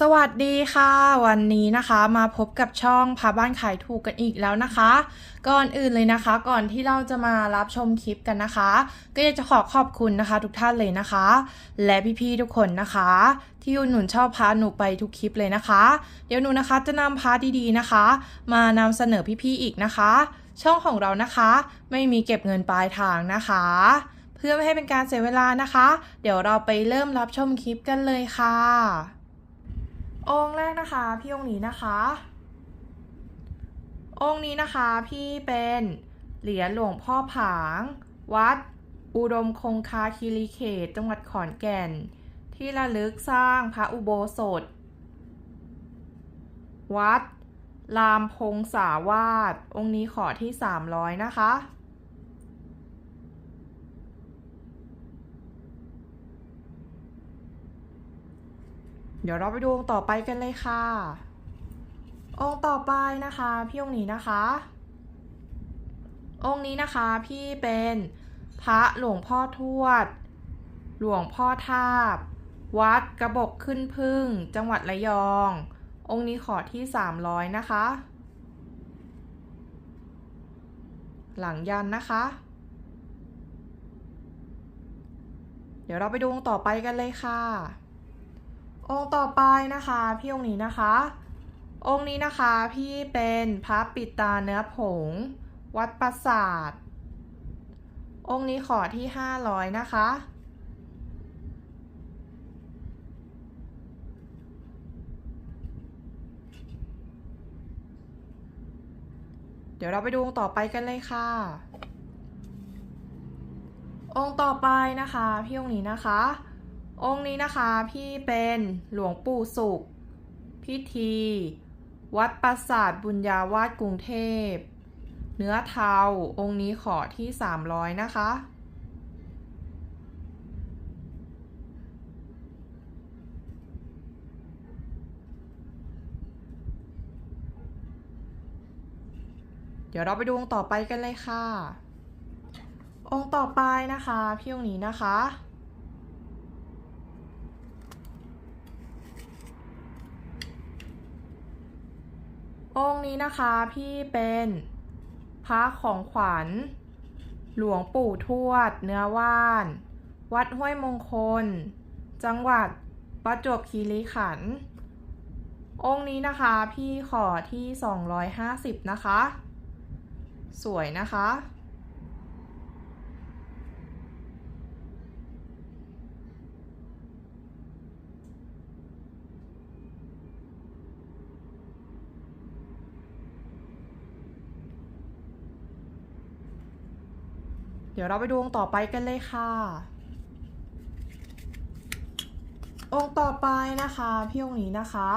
สวัสดีค่ะ วันนี้นะคะมาพบกับช่องพาบ้านขายถูกกันอีกแล้วนะคะ ก่อนอื่นเลยนะคะ ก่อนที่เราจะมารับชมคลิปกันนะคะ ก็อยากจะขอขอบคุณนะคะ ทุกท่านเลยนะคะ และพี่ๆทุกคนนะคะ ที่อุดหนุนชอบพาหนูไปทุกคลิปเลยนะคะ เดี๋ยวหนูนะคะจะนำพาดีๆนะคะ มานำเสนอพี่ๆอีกนะคะ ช่องของเรานะคะ ไม่มีเก็บเงินปลายทางนะคะ เพื่อไม่ให้เป็นการเสียเวลานะคะ เดี๋ยวเราไปเริ่มรับชมคลิปกันเลยค่ะ องค์แรกนะคะพี่องค์นี้นะคะ องค์นี้นะคะพี่เป็นเหรียญหลวงพ่อผาง วัด อุดมคงคาคีรีเขต จังหวัดขอนแก่น ที่ระลึกสร้างพระอุโบสถ วัดรามพงสาวาสองค์นี้ขอที่ 300 นะคะ เดี๋ยวเราไปดูองค์ต่อไปกันเลยค่ะ องค์ต่อไปนะคะพี่องค์นี้นะคะ องค์นี้นะคะพี่เป็นพระหลวงพ่อทวด หลวงพ่อทาบ วัดกระบอกขึ้นพึ่ง จังหวัดระยอง องค์นี้ขอที่ 300 นะคะ หลังยันนะคะ เดี๋ยวเราไปดูองค์ต่อไปกันเลยค่ะ องค์ต่อไปนะคะพี่องค์นี้นะคะ องค์นี้นะคะพี่เป็นพระปิตาเนื้อผง วัดปราสาท องค์นี้ขอที่500นะคะเดี๋ยวเราไปดูองค์ต่อไปกันเลยค่ะ องค์ต่อไปนะคะ พี่องค์นี้นะคะ องค์นี้นะคะพี่เป็นหลวงปู่สุข พิธี วัดปราสาทบุญญาวาสกรุงเทพ เนื้อเทาองค์นี้ขอที่ 300 นะคะ เดี๋ยวเราไปดูองค์ต่อไปกันเลยค่ะ องค์ต่อไปนะคะ พี่องค์นี้นะคะ องค์นี้นะคะพี่เป็นพระของขวัญ หลวงปู่ทวด เนื้อว่าน วัดห้วยมงคล จังหวัดประจวบคีรีขันธ์องค์นี้นะคะพี่ขอที่ 250 นะคะ สวยนะคะ เดี๋ยวเราไปดูองค์ต่อไปกันเลยค่ะ องค์ต่อไปนะคะ พี่องค์นี้นะคะ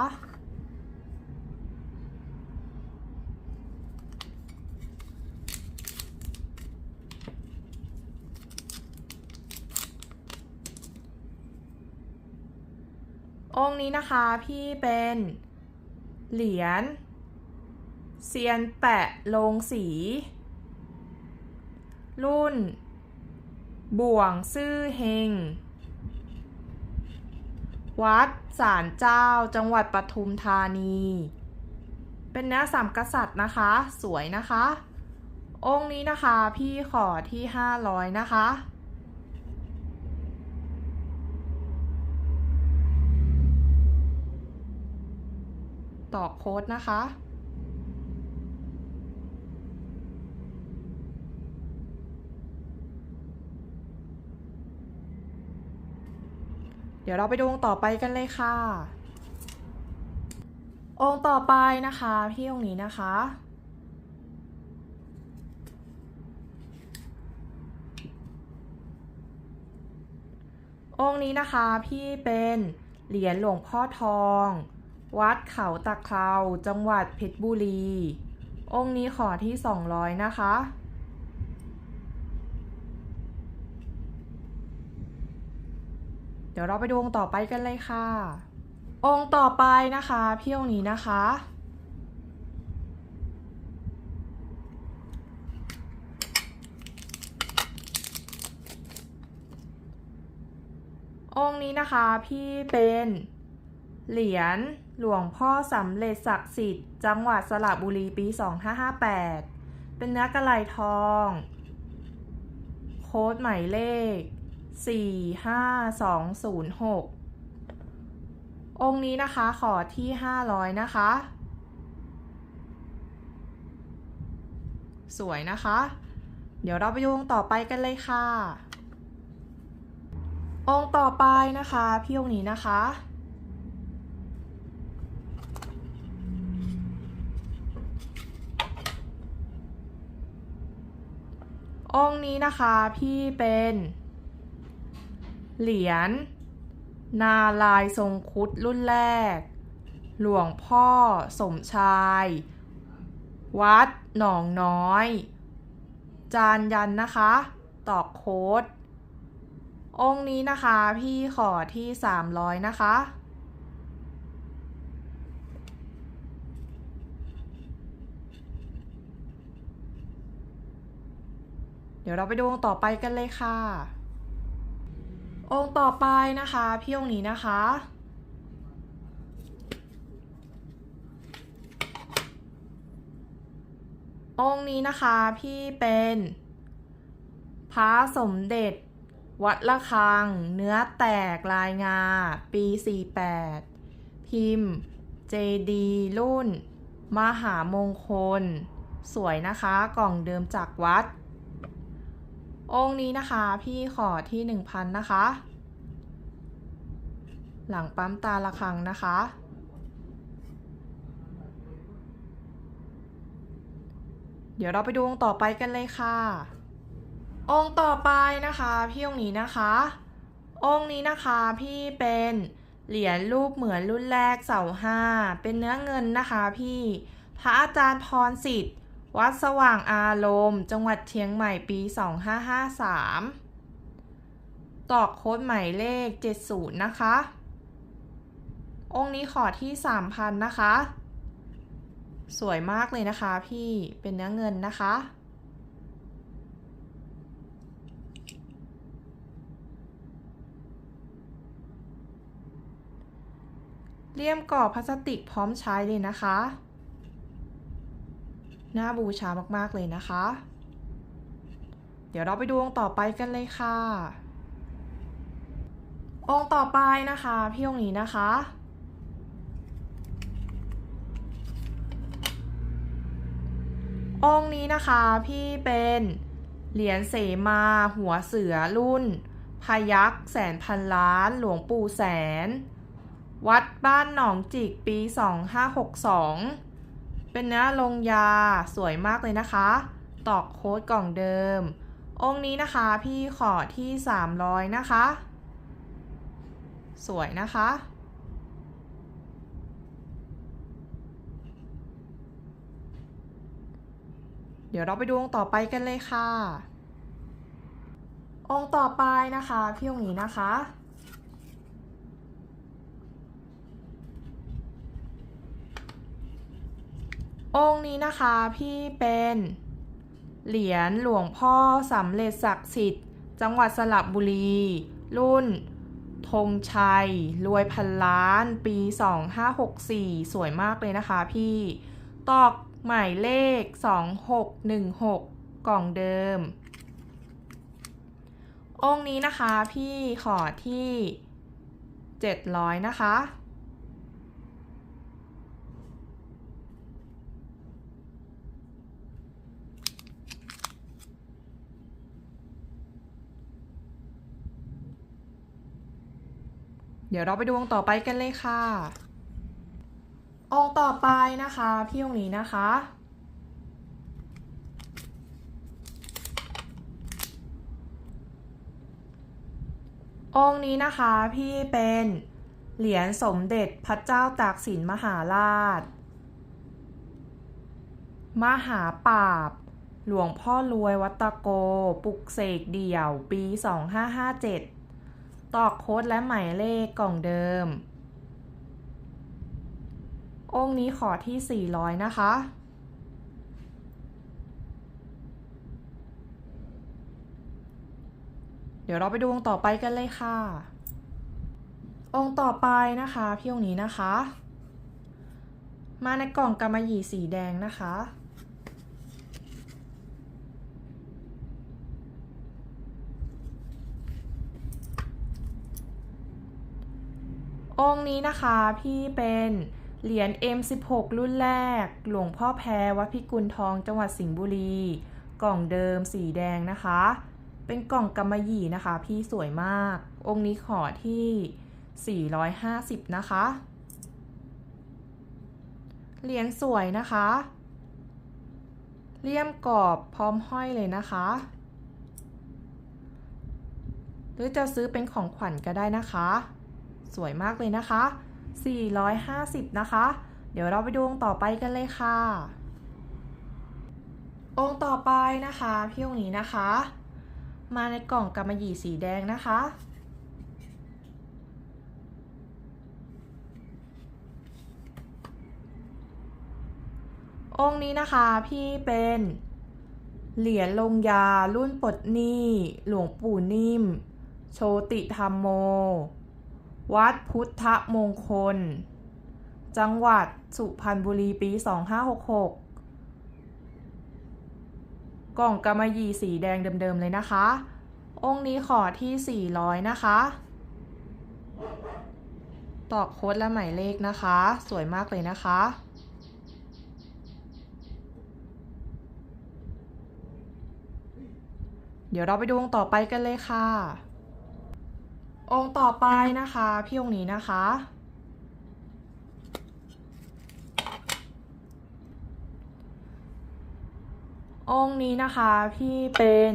องค์นี้นะคะพี่เป็นเหรียญเซียนแปะลงสี รุ่น บ่วงซื่อเฮง วัดศาลเจ้าจังหวัดปทุมธานี เป็นเนื้อสามกษัตริย์นะคะ สวยนะคะ องค์นี้นะคะพี่ขอที่ 500 นะคะต่อโค้ดนะคะ ดี๋ยวเราไปดูองค์ต่อไปกันเลยค่ะ องค์ต่อไปนะคะพี่องค์นี้นะคะ องค์นี้นะคะพี่เป็นเหรียญหลวงพ่อทอง วัดเขาตะเคราจังหวัดเพชรบุรี องค์นี้ขอที่ 200 นะคะ ดี๋ยวเราไปดูองค์ต่อไปกันเลยค่ะ องค์ต่อไปนะคะพี่องค์นี้นะคะ องค์นี้นะคะพี่เป็นเหรียญหลวงพ่อสำเร็จศักดิ์สิทธิ์จังหวัดสระบุรีปี 2558 เป็นเนื้อกระไหลทอง โค้ดหมายเลข 45206องค์นี้นะคะขอที่500นะคะ สวยนะคะ เดี๋ยวเราไปดูองค์ต่อไปกันเลยค่ะ องค์ต่อไปนะคะพี่องค์นี้นะคะองค์นี้นะคะพี่เป็น เหรียญนาลายทรงคุดรุ่นแรก หลวงพ่อสมชาย วัดหนองน้อย จานยันนะคะ ตอกโค้ด องค์นี้นะคะพี่ขอที่ 300 นะคะ เดี๋ยวเราไปดูองค์ต่อไปกันเลยค่ะ องค์ต่อไปนะคะ พี่องค์นี้นะคะ องค์นี้นะคะพี่เป็นพระสมเด็จ วัดละคัง เนื้อแตกลายงา ปี 48 พิมพ์ เจดีรุ่น มหามงคล สวยนะคะ กล่องเดิมจากวัด องค์นี้นะคะพี่ขอที่ 1,000 นะคะ หลังปั๊มตาละคังนะคะ เดี๋ยวเราไปดูองค์ต่อไปกันเลยค่ะ องค์ต่อไปนะคะพี่องค์นี้นะคะ องค์นี้นะคะพี่เป็นเหรียญรูปเหมือนรุ่นแรกเสาห้าเป็นเนื้อเงินนะคะพี่พระอาจารย์พรสิทธิ์ วัดสว่างอารมณ์ จังหวัดเชียงใหม่ปี 2553 ตอกโค้ดหมายเลข 70 นะคะ องค์นี้ขอที่ 3,000 นะคะ สวยมากเลยนะคะพี่เป็นเนื้อเงินนะคะ เลี่ยมกรอบพลาสติกพร้อมใช้เลยนะคะ น่าบูชามากๆเลยนะคะ เดี๋ยวเราไปดูองค์ต่อไปกันเลยค่ะ องค์ต่อไปนะคะ พี่องค์นี้นะคะองค์นี้นะคะพี่เป็นเหรียญเสมาหัวเสือรุ่น พยักแสนพันล้านหลวงปู่แสน วัดบ้านหนองจิกปี 2562 เป็นเนื้อลงยาสวยมากเลยนะคะ ตอกโค้ดกล่องเดิม องค์นี้นะคะพี่ขอที่ 300 นะคะ สวยนะคะ เดี๋ยวเราไปดูองค์ต่อไปกันเลยค่ะ องค์ต่อไปนะคะ พี่องค์นี้นะคะ องค์นี้นะคะพี่เป็นเหรียญหลวงพ่อสำเร็จศักดิ์สิทธิ์ จังหวัดสระบุรี รุ่นธงชัย รวยพันล้าน ปี 2564 สวยมากเลยนะคะพี่ ตอกหมายเลข 2616 กล่องเดิม องค์นี้นะคะพี่ขอที่ 700 นะคะ เดี๋ยวเราไปดูองต่อไปกันเลยค่ะองต่อไปนะคะพี่องนี้นะคะองค์นี้นะคะพี่เป็นเหรียญสมเด็จพระเจ้าตากสินมหาราช มหาปราบ หลวงพ่อรวยวัตตโก ปุกเสกเดี่ยว ปี 2557 ตอกโค้ดและหมายเลขกล่องเดิม องค์นี้ขอที่ 400 นะคะ เดี๋ยวเราไปดูองค์ต่อไปกันเลยค่ะ องค์ต่อไปนะคะพี่องค์นี้นะคะ มาในกล่องกำมะหยี่สีแดงนะคะ องค์นี้นะคะพี่เป็นเหรียญ M16 รุ่นแรก หลวงพ่อแพรวัดพิกุลทองจังหวัดสิงห์บุรี กล่องเดิมสีแดงนะคะ เป็นกล่องกำมะหยี่นะคะ พี่สวยมาก องค์นี้ขอที่ 450 นะคะ เหรียญสวยนะคะเลี่ยมกรอบพร้อมห้อยเลยนะคะ หรือจะซื้อเป็นของขวัญก็ได้นะคะ สวยมากเลยนะคะ 450 นะคะ เดี๋ยวเราไปดูองค์ต่อไปกันเลยค่ะ องค์ต่อไปนะคะพี่องค์นี้นะคะ มาในกล่องกำมะหยี่สีแดงนะคะองค์นี้นะคะพี่เป็นเหรียญลงยารุ่นปลดหนี้ หลวงปู่นิ่ม โชติธรรมโม วัดพุทธมงคล จังหวัดสุพรรณบุรีปี 2566 กล่องกำมะหยี่สีแดงเดิมๆเลยนะคะ องค์นี้ขอที่ 400 นะคะตอกโค้ดและหมายเลขนะคะ สวยมากเลยนะคะ เดี๋ยวเราไปดูองค์ต่อไปกันเลยค่ะ องค์ต่อไปนะคะ พี่องค์นี้นะคะ องค์นี้นะคะพี่เป็น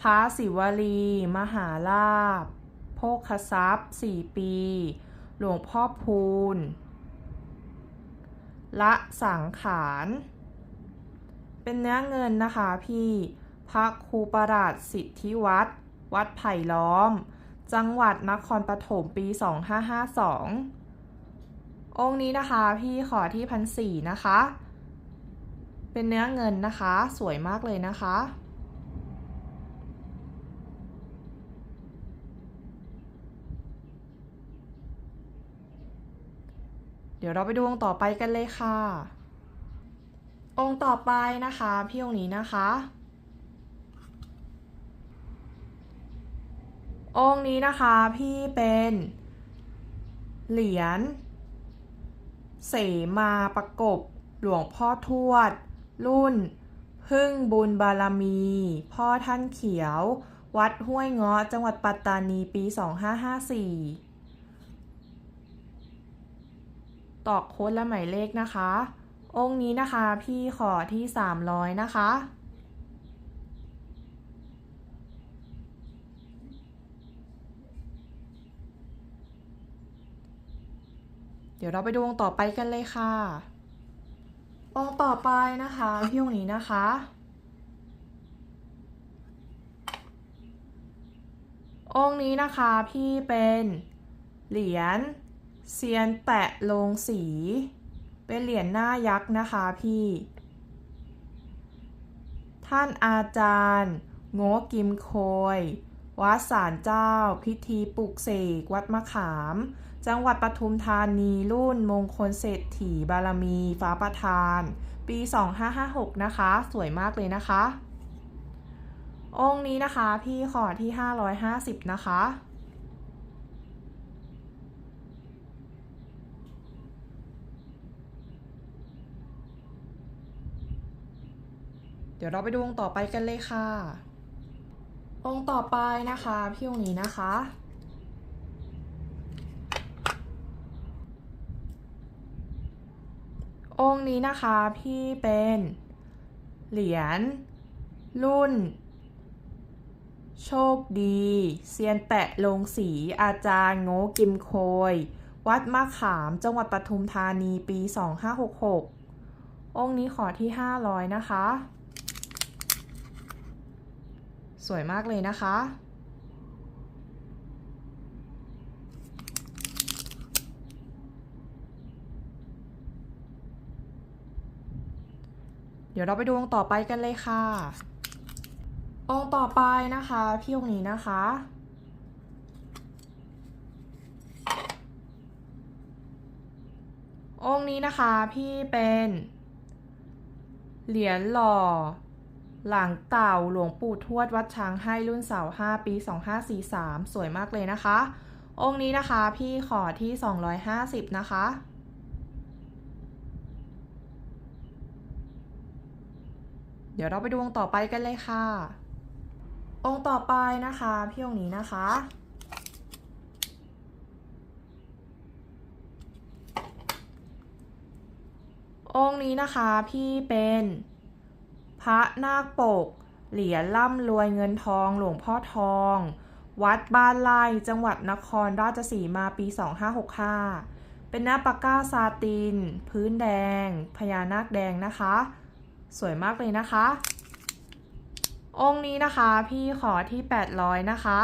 พระศิวลี มหาลาภโภคทรัพย์สี่ปี หลวงพ่อพูนละสังขาร เป็นเนื้อเงินนะคะพี่พระครูประหลาดสิทธิวัดวัดไผ่ล้อม จังหวัดนครปฐมปี 2552 องค์นี้นะคะพี่ขอที่พันสี่นะคะ เป็นเนื้อเงินนะคะ สวยมากเลยนะคะ เดี๋ยวเราไปดูองค์ต่อไปกันเลยค่ะ องค์ต่อไปนะคะ พี่องค์นี้นะคะ องค์นี้นะคะพี่เป็นเหรียญเสมาประกบหลวงพ่อทวด รุ่น พึ่งบุญบารมี พ่อท่านเขียว วัดห้วยเงาะจังหวัดปัตตานีปี 2554 ตอกโค้ดและหมายเลขนะคะ องค์นี้นะคะพี่ขอที่ 300 นะคะ ดี๋ยวเราไปดูองค์ต่อไปกันเลยค่ะ องค์ต่อไปนะคะพี่องค์นี้นะคะ องค์นี้นะคะพี่เป็นเหรียญเซียนแปะลงสี เป็นเหรียญหน้ายักษ์นะคะพี่ ท่านอาจารย์โง่กิมโคย วัดสารเจ้า พิธีปลุกเสก วัดมะขาม จังหวัดปทุมธานีรุ่นมงคลเศรษฐีบารมี ฟ้าประธาน ปี 2556 นะคะ สวยมากเลยนะคะ องค์นี้นะคะพี่ขอที่ 550 นะคะเดี๋ยวเราไปดูองค์ต่อไปกันเลยค่ะ องค์ต่อไปนะคะพี่องค์นี้นะคะ องค์นี้นะคะพี่เป็นเหรียญรุ่น โชคดีเซียนแปะลงสีอาจารย์โง่กิมโคย วัดมะขามจังหวัดปทุมธานีปี 2566 องค์นี้ขอที่ 500 นะคะ สวยมากเลยนะคะ เดี๋ยวเราไปดูองค์ต่อไปกันเลยค่ะ องค์ต่อไปนะคะพี่องค์นี้นะคะ องค์นี้นะคะพี่เป็นเหรียญหล่อ หลังเต่าหลวงปู่ทวดวัดช้างให้รุ่นเสา5ปี 2543 สวยมากเลยนะคะ องค์นี้นะคะพี่ขอที่ 250 นะคะ เดี๋ยวเราไปดูองค์ต่อไปกันเลยค่ะ องค์ต่อไปนะคะพี่องค์นี้นะคะองค์นี้นะคะพี่เป็น พระนาคปก เหรียญร่ำรวยเงินทองหลวงพ่อทอง วัดบ้านไร่จังหวัดนครราชสีมาปี 2565 เป็นหน้าปากกาซาติน พื้นแดง พญานาคแดงนะคะ สวยมากเลยนะคะ องค์นี้นะคะพี่ขอที่ 800 นะคะ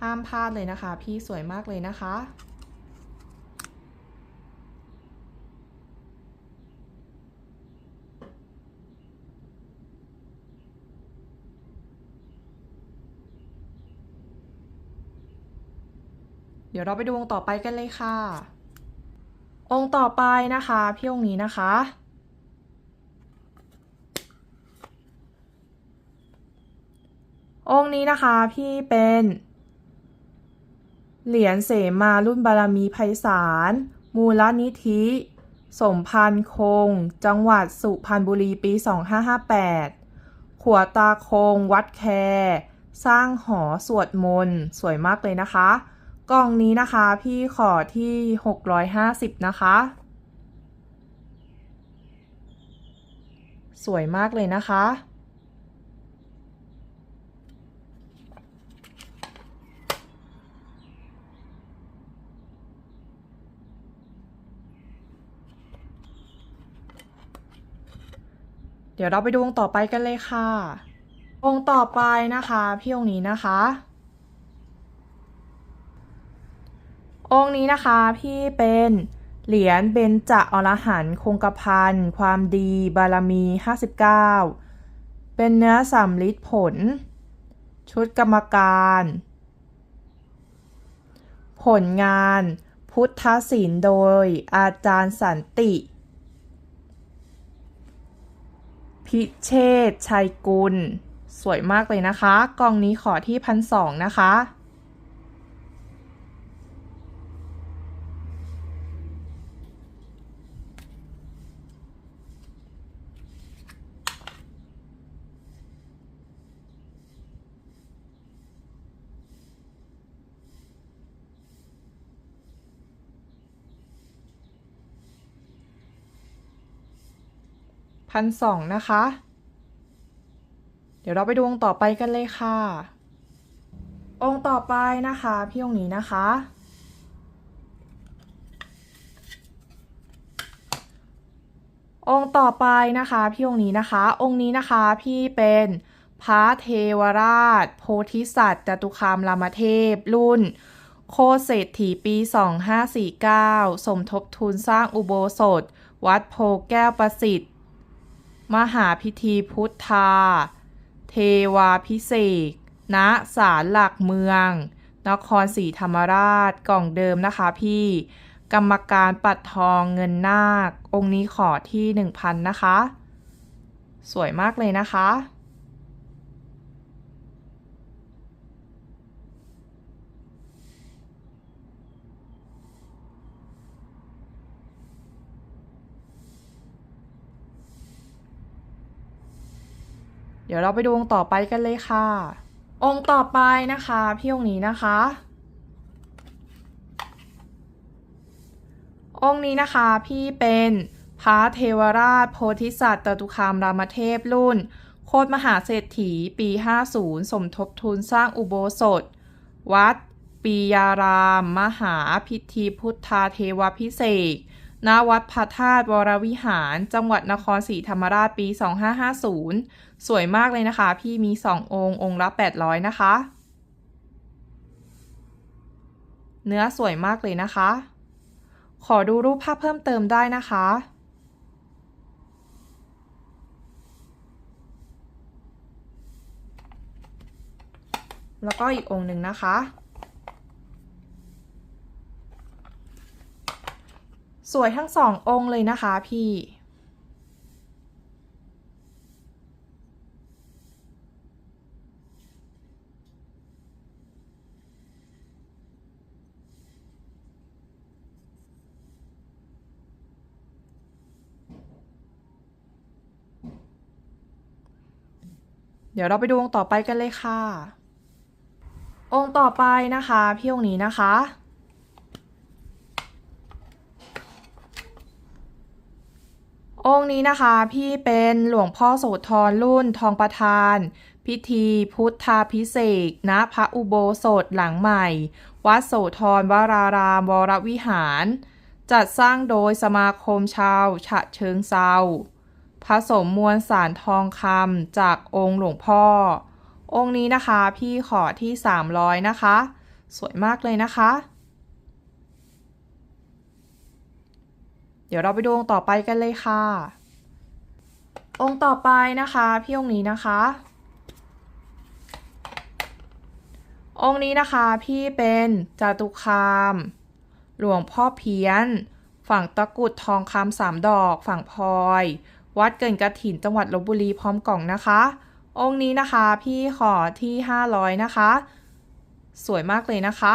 ห้ามพลาดเลยนะคะ พี่สวยมากเลยนะคะ ดี๋ยวเราไปดูองค์ต่อไปกันเลยค่ะ องค์ต่อไปนะคะพี่องค์นี้นะคะ องค์นี้นะคะพี่เป็นเหรียญเสมารุ่นบารมีไพศาล มูลนิธิ สมพันธ์คง จังหวัดสุพรรณบุรีปี 2558 ขัวตาคง วัดแค สร้างหอสวดมนต์ สวยมากเลยนะคะ กล่องนี้นะคะพี่ขอที่ 650 นะคะ สวยมากเลยนะคะ เดี๋ยวเราไปดูองค์ต่อไปกันเลยค่ะ องค์ต่อไปนะคะ พี่องค์นี้นะคะ องค์นี้นะคะพี่เป็นเหรียญเบญจอรหันต์คงกระพันความดีบารมี 59 เป็นเนื้อสำลิดผล ชุดกรรมการ ผลงานพุทธศิลป์โดยอาจารย์สันติ พิเชษชัยกุล สวยมากเลยนะคะ กองนี้ขอที่พันสองนะคะ พันสองนะคะ เดี๋ยวเราไปดูองค์ต่อไปกันเลยค่ะ องค์ต่อไปนะคะ พี่องค์นี้นะคะ องค์ต่อไปนะคะพี่องค์นี้นะคะ องค์นี้นะคะพี่เป็นพระเทวราช โพธิสัตว์จตุคามรามเทพ รุ่น โคเศรษฐีปี 2549 สมทบทุนสร้างอุโบสถ วัดโพแก้วประสิทธิ์ มหาพิธีพุทธา เทวาพิเศษณศาลหลักเมือง นครศรีธรรมราชกล่องเดิมนะคะพี่ กรรมการปัดทองเงินนาค องค์นี้ขอที่ 1,000 นะคะ สวยมากเลยนะคะ เดี๋ยวเราไปดูองค์ต่อไปกันเลยค่ะ องค์ต่อไปนะคะ พี่องค์นี้นะคะ องค์นี้นะคะพี่เป็นพระเทวราชโพธิสัตว์จตุคามรามเทพรุ่น โคตรมหาเศรษฐีปี 50 สมทบทุนสร้างอุโบสถ วัด ปียาราม มหาพิธีพุทธาเทวพิเศษ ณวัดพระธาตุวรวิหาร จังหวัดนครศรีธรรมราชปี 2550 สวยมากเลยนะคะ พี่มี 2 องค์ องค์ละ 800 นะคะ เนื้อสวยมากเลยนะคะ ขอดูรูปภาพเพิ่มเติมได้นะคะ แล้วก็อีกองค์หนึ่งนะคะ สวยทั้งสององค์เลยนะคะพี่เดี๋ยวเราไปดูองค์ต่อไปกันเลยค่ะ องค์ต่อไปนะคะ พี่องค์นี้นะคะ องค์นี้นะคะ พี่เป็นหลวงพ่อโสธรรุ่นทองประธาน พิธีพุทธาพิเศษกณพระอุโบสถหลังใหม่ วัดโสธรวรารามวรวิหาร จัดสร้างโดยสมาคมชาวฉะเชิงเซาผสมมวลสารทองคำจากองค์หลวงพ่อ องค์นี้นะคะพี่ขอที่ 300 นะคะ สวยมากเลยนะคะ เดี๋ยวเราไปดูองค์ต่อไปกันเลยค่ะ องค์ต่อไปนะคะพี่องค์นี้นะคะ องค์นี้นะคะพี่เป็นจตุคาม หลวงพ่อเพี้ยน ฝั่งตะกุดทองคำสามดอก ฝั่งพลอย วัดเกินกระถินจังหวัดลบบุรีพร้อมกล่องนะคะ องค์นี้นะคะพี่ขอที่ 500 นะคะ สวยมากเลยนะคะ